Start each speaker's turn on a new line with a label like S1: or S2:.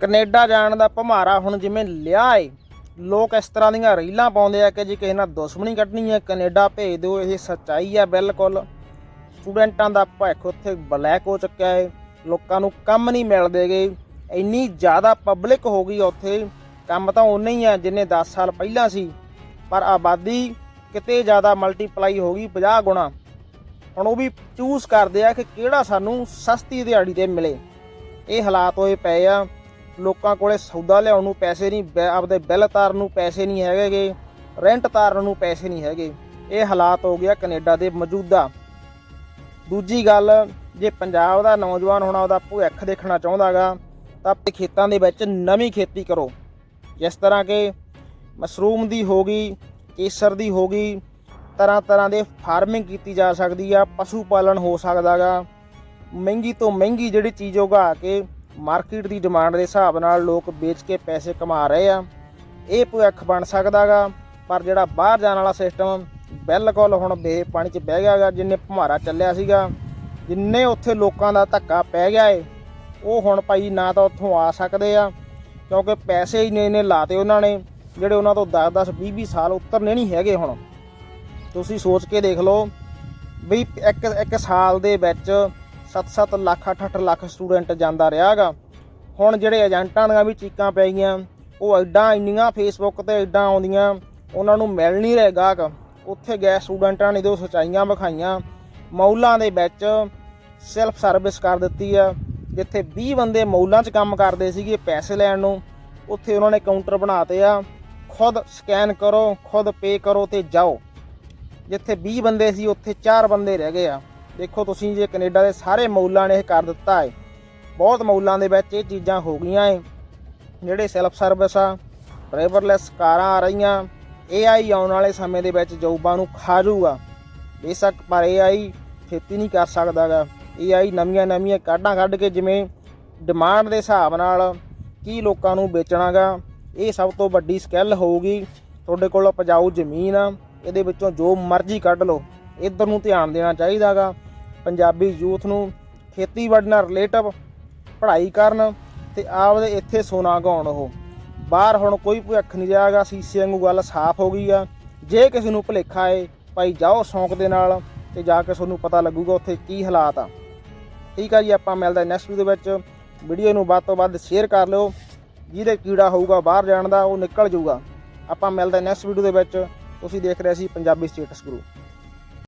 S1: Canada ਜਾਣ ਦਾ ਭਮਾਰਾ ਹੁਣ ਜਿਵੇਂ ਲਿਆ ਏ। ਲੋਕ ਇਸ ਤਰ੍ਹਾਂ ਦੀਆਂ ਰੀਲਾਂ ਪਾਉਂਦੇ ਆ ਕਿ ਜੀ ਕਿਸੇ ਨਾਲ ਦੁਸ਼ਮਣੀ ਕੱਢਣੀ ਹੈ, ਕੈਨੇਡਾ ਭੇਜ ਦਿਓ, ਇਹ ਸੱਚਾਈ ਆ ਬਿਲਕੁਲ। ਸਟੂਡੈਂਟਾਂ ਦਾ ਭਵਿੱਖ ਉੱਥੇ ਬਲੈਕ ਹੋ ਚੁੱਕਿਆ ਹੈ ਲੋਕਾਂ ਨੂੰ ਕੰਮ ਨਹੀਂ ਮਿਲਦੇਗੇ ਇੰਨੀ ਜ਼ਿਆਦਾ ਪਬਲਿਕ ਹੋ ਗਈ ਉੱਥੇ। ਕੰਮ ਤਾਂ ਉਨੇ ਹੀ ਆ ਜਿੰਨੇ 10 ਸਾਲ ਪਹਿਲਾਂ ਸੀ। ਪਰ ਆਬਾਦੀ ਕਿਤੇ ਜ਼ਿਆਦਾ ਮਲਟੀਪਲਾਈ ਹੋ ਗਈ 50 ਗੁਣਾ। ਹੁਣ ਉਹ ਵੀ ਚੂਜ਼ ਕਰਦੇ ਆ ਕਿ ਕਿਹੜਾ ਸਾਨੂੰ ਸਸਤੀ ਦਿਹਾੜੀ ਤੇ ਮਿਲੇ। ਇਹ ਹਾਲਾਤ ਹੋਏ ਪਏ ਆ। ਲੋਕਾਂ ਕੋਲੇ ਸੌਦਾ ਲਿਆਉਣ ਨੂੰ ਪੈਸੇ ਨਹੀਂ, ਬੈ- ਆਪਦੇ ਬਿੱਲ ਤਾਰਨ ਨੂੰ ਪੈਸੇ ਨਹੀਂ ਹੈਗੇਗੇ ਰੈਂਟ ਤਾਰਨ ਨੂੰ ਪੈਸੇ ਨਹੀਂ ਹੈਗੇ। ਇਹ ਹਾਲਾਤ ਹੋ ਗਿਆ ਕੈਨੇਡਾ ਦੇ ਮੌਜੂਦਾ। ਦੂਜੀ ਗੱਲ, ਜੇ ਪੰਜਾਬ ਦਾ ਨੌਜਵਾਨ ਹੁਣ ਉਹਦਾ ਭਵਿੱਖ ਦੇਖਣਾ ਚਾਹੁੰਦਾਗਾ, ਤਾਂ ਆਪਣੇ ਖੇਤਾਂ ਦੇ ਵਿੱਚ ਨਵੀਂ ਖੇਤੀ ਕਰੋ। ਜਿਸ ਤਰ੍ਹਾਂ ਕਿ ਮਸ਼ਰੂਮ ਦੀ ਹੋ ਗਈ, ਕੇਸਰ ਦੀ ਹੋ ਗਈ, ਤਰ੍ਹਾਂ ਤਰ੍ਹਾਂ ਦੇ ਫਾਰਮਿੰਗ ਕੀਤੀ ਜਾ ਸਕਦੀ ਆ, ਪਸ਼ੂ ਪਾਲਣ ਹੋ ਸਕਦਾਗਾ। ਮਹਿੰਗੀ ਤੋਂ ਮਹਿੰਗੀ ਜਿਹੜੀ ਚੀਜ਼ ਉਗਾ ਕੇ ਮਾਰਕੀਟ ਦੀ ਡਿਮਾਂਡ ਦੇ ਹਿਸਾਬ ਨਾਲ ਲੋਕ ਵੇਚ ਕੇ ਪੈਸੇ ਕਮਾ ਰਹੇ ਆ। ਇਹ ਭਵਿੱਖ ਬਣ ਸਕਦਾਗਾ, ਪਰ ਜਿਹੜਾ ਬਾਹਰ ਜਾਣ ਵਾਲਾ ਸਿਸਟਮ ਬਿਲਕੁਲ ਹੁਣ ਬੇ ਪਾਣੀ 'ਚ ਬਹਿ ਗਿਆਗਾ ਜਿੰਨੇ ਭਮਾਰਾ ਚੱਲਿਆ ਸੀਗਾ, ਜਿੰਨੇ ਉੱਥੇ ਲੋਕਾਂ ਦਾ ਧੱਕਾ ਪੈ ਗਿਆ ਏ, ਉਹ ਹੁਣ ਭਾਈ ਨਾ ਤਾਂ ਉੱਥੋਂ ਆ ਸਕਦੇ ਆ, ਕਿਉਂਕਿ ਪੈਸੇ ਹੀ ਨੇ ਨੇ ਲਾਤੇ ਉਹਨਾਂ ਨੇ, ਜਿਹੜੇ ਉਹਨਾਂ ਤੋਂ 10 10 20 20 ਸਾਲ ਉਤਰਨੇ ਨਹੀਂ ਹੈਗੇ ਹੁਣ। ਤੁਸੀਂ ਸੋਚ ਕੇ ਦੇਖ ਲਓ, ਵੀ ਇੱਕ ਇੱਕ ਸਾਲ ਦੇ ਵਿੱਚ 7-7 ਲੱਖ 8-8 ਲੱਖ ਸਟੂਡੈਂਟ ਜਾਂਦਾ ਰਿਹਾਗਾ। ਹੁਣ ਜਿਹੜੇ ਏਜੰਟਾਂ ਦੀਆਂ ਵੀ ਚੀਕਾਂ ਪੈ ਗਈਆਂ, ਉਹ ਐਡਾਂ ਇੰਨੀਆਂ ਫੇਸਬੁੱਕ ਤੇ ਐਡਾਂ ਆਉਂਦੀਆਂ, ਉਹਨਾਂ ਨੂੰ ਮਿਲ ਨਹੀਂ ਰਿਹਾ ਗਾਹਕ। ਉੱਥੇ ਗਏ ਸਟੂਡੈਂਟਾਂ ਨੇ ਜੋ ਸਚਾਈਆਂ ਵਿਖਾਈਆਂ। ਮੌਲਾਂ ਦੇ ਵਿੱਚ ਸੈਲਫ ਸਰਵਿਸ ਕਰ ਦਿੱਤੀ ਆ, ਜਿੱਥੇ 20 ਬੰਦੇ ਮੌਲਾਂ 'ਚ ਕੰਮ ਕਰਦੇ ਸੀਗੇ ਪੈਸੇ ਲੈਣ ਨੂੰ। ਉੱਥੇ ਉਹਨਾਂ ਨੇ ਕਾਊਂਟਰ ਬਣਾਤੇ ਆ, ਖੁਦ ਸਕੈਨ ਕਰੋ, ਖੁਦ ਪੇ ਕਰੋ ਤੇ ਜਾਓ। ਜਿੱਥੇ 20 ਬੰਦੇ ਸੀ, ਉੱਥੇ 4 ਬੰਦੇ ਰਹਿ ਗਏ ਆ। ਦੇਖੋ ਤੁਸੀਂ ਜੇ ਕੈਨੇਡਾ ਦੇ ਸਾਰੇ ਮੌਲਾਂ ਨੇ ਇਹ ਕਰ ਦਿੱਤਾ ਹੈ। ਬਹੁਤ ਮੌਲਾਂ ਦੇ ਵਿੱਚ ਇਹ ਚੀਜ਼ਾਂ ਹੋ ਗਈਆਂ ਏ ਜਿਹੜੇ ਸੈਲਫ ਸਰਵਿਸ ਆ ਡਰਾਈਵਰਲੈਸ ਕਾਰਾਂ ਆ ਰਹੀਆਂ AI ਆਉਣ ਵਾਲੇ ਸਮੇਂ ਦੇ ਵਿੱਚ ਜੌਬਾਂ ਨੂੰ ਖਾ ਜੂਗਾ ਬੇਸ਼ੱਕ ਪਰ AI ਖੇਤੀ ਨਹੀਂ ਕਰ ਸਕਦਾਗਾ। AI ਨਵੀਆਂ ਨਵੀਆਂ ਕਾਢਾਂ ਕੱਢ ਕੇ ਜਿਵੇਂ ਡਿਮਾਂਡ ਦੇ ਹਿਸਾਬ ਨਾਲ ਕੀ ਲੋਕਾਂ ਨੂੰ ਵੇਚਣਾਗਾ, ਇਹ ਸਭ ਤੋਂ ਵੱਡੀ ਸਕਿੱਲ ਹੋਊਗੀ। ਤੁਹਾਡੇ ਕੋਲ ਉਪਜਾਊ ਜ਼ਮੀਨ ਆ, ਇਹਦੇ ਵਿੱਚੋਂ ਜੋ ਮਰਜ਼ੀ ਕੱਢ ਲਓ, ਇੱਧਰ ਨੂੰ ਧਿਆਨ ਦੇਣਾ ਚਾਹੀਦਾਗਾ। ਪੰਜਾਬੀ ਯੂਥ ਨੂੰ ਖੇਤੀਬਾੜੀ ਨਾਲ ਰਿਲੇਟਿਵ ਪੜ੍ਹਾਈ ਕਰਨ ਤੇ ਆਪਦੇ ਇੱਥੇ ਸੋਨਾ ਗਾਉਣ ਉਹ। ਬਾਹਰ ਹੁਣ ਕੋਈ ਭੁੱਖ ਨਹੀਂ ਜਾਏਗਾ ਸੀਸੇ ਵਾਂਗੂ ਗੱਲ ਸਾਫ਼ ਹੋ ਗਈ ਆ। ਜੇ ਕਿਸੇ ਨੂੰ ਭੁਲੇਖਾ ਏ ਭਾਈ ਜਾਓ ਸ਼ੌਂਕ ਦੇ ਨਾਲ ਤੇ ਜਾ ਕੇ ਤੁਹਾਨੂੰ ਪਤਾ ਲੱਗੂਗਾ ਉੱਥੇ ਕੀ ਹਾਲਾਤ ਆ। ਠੀਕ ਆ ਜੀ, ਆਪਾਂ ਮਿਲਦੇ ਨੈਕਸਟ ਵੀਡੀਓ ਵਿੱਚ। ਵੀਡੀਓ ਨੂੰ ਵੱਧ ਤੋਂ ਵੱਧ ਸ਼ੇਅਰ ਕਰ ਲਿਓ। ਜਿਹਦੇ ਕੀੜਾ ਹੋਊਗਾ ਬਾਹਰ ਜਾਣ ਦਾ, ਉਹ ਨਿਕਲ ਜਾਊਗਾ। ਆਪਾਂ ਮਿਲਦੇ ਨੈਕਸਟ ਵੀਡੀਓ ਦੇ ਵਿੱਚ। ਤੁਸੀਂ ਦੇਖ ਰਹੇ ਸੀ ਪੰਜਾਬੀ ਸਟੇਟਸ ਗੁਰੂ